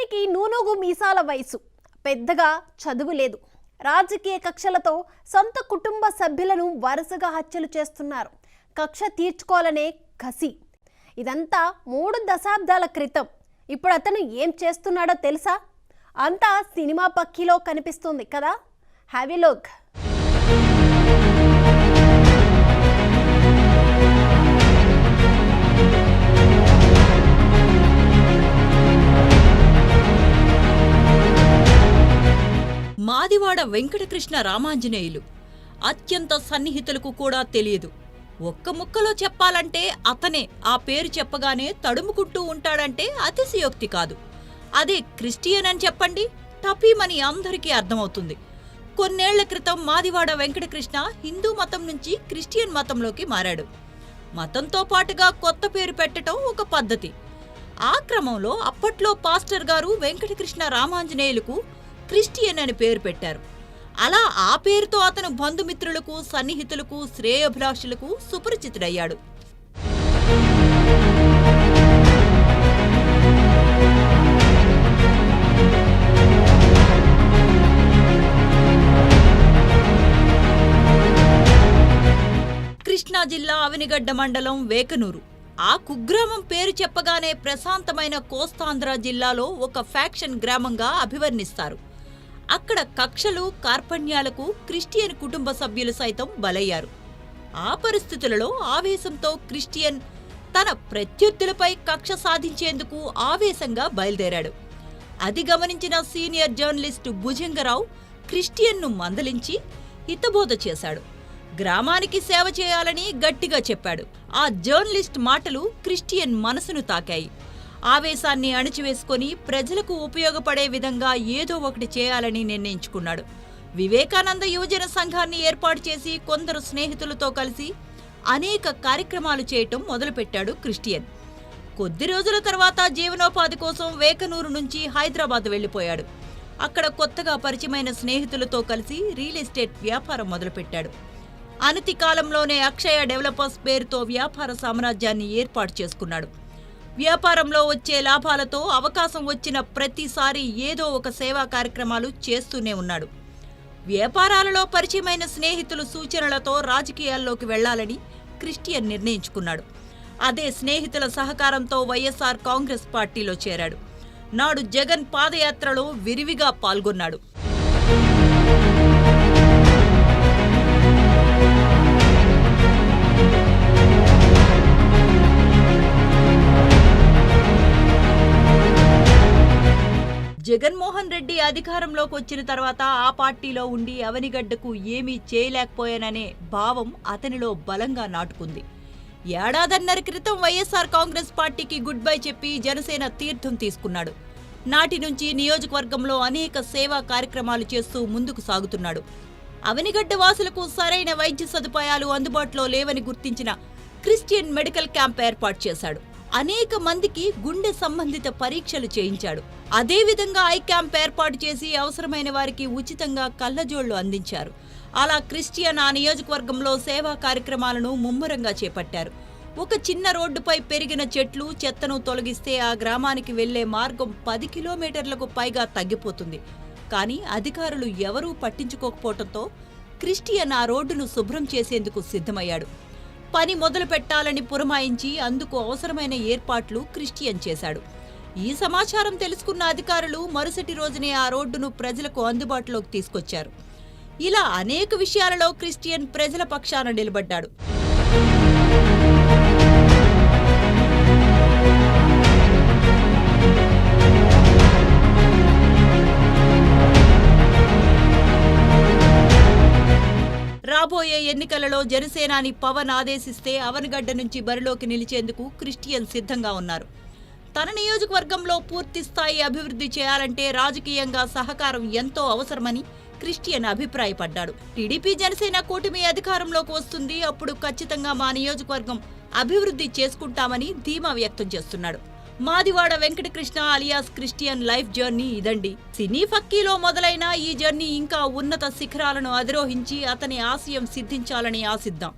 అతనికి నూనోగు మీసాల వయసు. పెద్దగా చదువు లేదు. రాజకీయ కక్షలతో సొంత కుటుంబ సభ్యులను వరుసగా హత్యలు చేస్తున్నారు. కక్ష తీర్చుకోవాలనే కసి. ఇదంతా మూడు దశాబ్దాల క్రితం. ఇప్పుడు అతను ఏం చేస్తున్నాడో తెలుసా? అంతా సినిమా పక్కిలో కనిపిస్తుంది కదా. Heavy look Madivada Venkatakrishna Ramanjaneyulu. అత్యంత సన్నిహితులకు కూడా తెలియదు. ఒక్క ముక్కలో చెప్పాలంటే అతనే. ఆ పేరు చెప్పగానే తడుముకుంటూ ఉంటాడంటే అతిశయోక్తి కాదు. అదే క్రిస్టియన్ అని చెప్పండి టపీమని అందరికీ అర్థమవుతుంది. కొన్నేళ్ళ క్రితం మాదివాడ వెంకటకృష్ణ హిందూ మతం నుంచి క్రిస్టియన్ మతంలోకి మారాడు. మతంతో పాటుగా కొత్త పేరు పెట్టడం ఒక పద్ధతి. ఆ క్రమంలో అప్పట్లో పాస్టర్ గారు వెంకటకృష్ణ రామాంజనేయులకు క్రిస్టియన్ అని పేరు పెట్టారు. అలా ఆ పేరుతో అతను బంధుమిత్రులకు సన్నిహితులకు శ్రేయభిలాషులకు సుపరిచితుడయ్యాడు. కృష్ణా జిల్లా అవినిగడ్డ మండలం వేకనూరు. ఆ కుగ్రామం పేరు చెప్పగానే ప్రశాంతమైన కోస్తాంధ్ర జిల్లాలో ఒక ఫ్యాక్షన్ గ్రామంగా అభివర్ణిస్తారు. అక్కడ కక్షలు కార్పణ్యాలకు క్రిస్టియన్ కుటుంబ సభ్యులు సైతం బలయ్యారు. ఆ పరిస్థితులలో ఆవేశంతో క్రిస్టియన్ తన ప్రత్యర్థులపై కక్ష సాధించేందుకు ఆవేశంగా బయలుదేరాడు. అది గమనించిన సీనియర్ జర్నలిస్టు భుజంగరావు క్రిస్టియన్ను మందలించి హితబోధ చేశాడు. గ్రామానికి సేవ చేయాలని గట్టిగా చెప్పాడు. ఆ జర్నలిస్ట్ మాటలు క్రిస్టియన్ మనసును తాకాయి. ఆవేశాన్ని అణిచివేసుకొని ప్రజలకు ఉపయోగపడే విధంగా ఏదో ఒకటి చేయాలని నిర్ణయించుకున్నాడు. వివేకానంద యువజన సంఘాన్ని ఏర్పాటు చేసి కొందరు స్నేహితులతో కలిసి అనేక కార్యక్రమాలు చేయటం మొదలుపెట్టాడు క్రిస్టియన్. కొద్ది రోజుల తర్వాత జీవనోపాధి కోసం వేకనూరు నుంచి హైదరాబాద్ వెళ్ళిపోయాడు అక్కడ కొత్తగా పరిచయమైన స్నేహితులతో కలిసి రియల్ ఎస్టేట్ వ్యాపారం మొదలుపెట్టాడు. అనతి కాలంలోనే అక్షయ డెవలపర్స్ పేరుతో వ్యాపార సామ్రాజ్యాన్ని ఏర్పాటు చేసుకున్నాడు. వ్యాపారంలో వచ్చే లాభాలతో అవకాశం వచ్చిన ప్రతిసారి ఏదో ఒక సేవా కార్యక్రమాలు చేస్తూనే ఉన్నాడు. వ్యాపారాలలో పరిచయమైన స్నేహితులు సూచనలతో రాజకీయాల్లోకి వెళ్ళాలని క్రిస్టియన్ నిర్ణయించుకున్నాడు. అదే స్నేహితుల సహకారంతో వైఎస్ఆర్ కాంగ్రెస్ పార్టీలో చేరాడు. నాడు జగన్ పాదయాత్రలో విరివిగా పాల్గొన్నాడు. జగన్మోహన్ రెడ్డి అధికారంలోకి వచ్చిన తర్వాత ఆ పార్టీలో ఉండి అవనిగడ్డకు ఏమీ చేయలేకపోయాననే భావం అతనిలో బలంగా నాటుకుంది. ఏడాదన్నర క్రితం వైఎస్ఆర్ కాంగ్రెస్ పార్టీకి గుడ్ బై చెప్పి జనసేన తీర్థం తీసుకున్నాడు. నాటి నుంచి నియోజకవర్గంలో అనేక సేవా కార్యక్రమాలు చేస్తూ ముందుకు సాగుతున్నాడు. అవనిగడ్డ వాసులకు సరైన వైద్య సదుపాయాలు అందుబాటులో లేవని గుర్తించిన క్రిస్టియన్ మెడికల్ క్యాంప్ ఏర్పాటు చేశాడు. అనేక మందికి గుండె సంబంధిత పరీక్షలు చేయించాడు. అదేవిధంగా ఐ క్యాంప్ ఏర్పాటు చేసి అవసరమైన వారికి ఉచితంగా కళ్ళజోళ్ళు అందించారు. అలా క్రిస్టియన్ ఆ నియోజకవర్గంలో సేవా కార్యక్రమాలను ముమ్మరంగా చేపట్టారు. ఒక చిన్న రోడ్డుపై పెరిగిన చెట్లు చెత్తను తొలగిస్తే ఆ గ్రామానికి వెళ్ళే మార్గం పది కిలోమీటర్లకు పైగా తగ్గిపోతుంది. కానీ అధికారులు ఎవరూ పట్టించుకోకపోవడంతో క్రిస్టియన్ ఆ రోడ్డును శుభ్రం చేసేందుకు సిద్ధమయ్యాడు. పని మొదలు పెట్టాలని పురమాయించి అందుకు అవసరమైన ఏర్పాట్లు క్రిస్టియన్ చేశాడు. ఈ సమాచారం తెలుసుకున్న అధికారులు మరుసటి రోజునే ఆ రోడ్డును ప్రజలకు అందుబాటులోకి తీసుకొచ్చారు. ఇలా అనేక విషయాలలో క్రిస్టియన్ ప్రజల పక్షాన నిలబడ్డాడు. రాబోయే ఎన్నికలలో జనసేనాని పవన్ ఆదేశిస్తే అవనగడ్డ నుంచి బరిలోకి నిలిచేందుకు క్రిస్టియన్ సిద్ధంగా ఉన్నారు. తన నియోజకవర్గంలో పూర్తి స్థాయి అభివృద్ధి చేయాలంటే రాజకీయంగా సహకారం ఎంతో అవసరమని క్రిస్టియన్ అభిప్రాయపడ్డాడు. టీడీపీ జనసేన కూటమి అధికారంలోకి వస్తుంది. అప్పుడు ఖచ్చితంగా మా నియోజకవర్గం అభివృద్ధి చేసుకుంటామని ధీమా వ్యక్తం చేస్తున్నాడు. Madivada Venkatakrishna alias Christian life journey ఇదండి. సినీ ఫక్కీలో మొదలైన ఈ జర్నీ ఇంకా ఉన్నత శిఖరాలను అధిరోహించి అతని ఆశయం సిద్ధించాలని ఆశిద్దాం.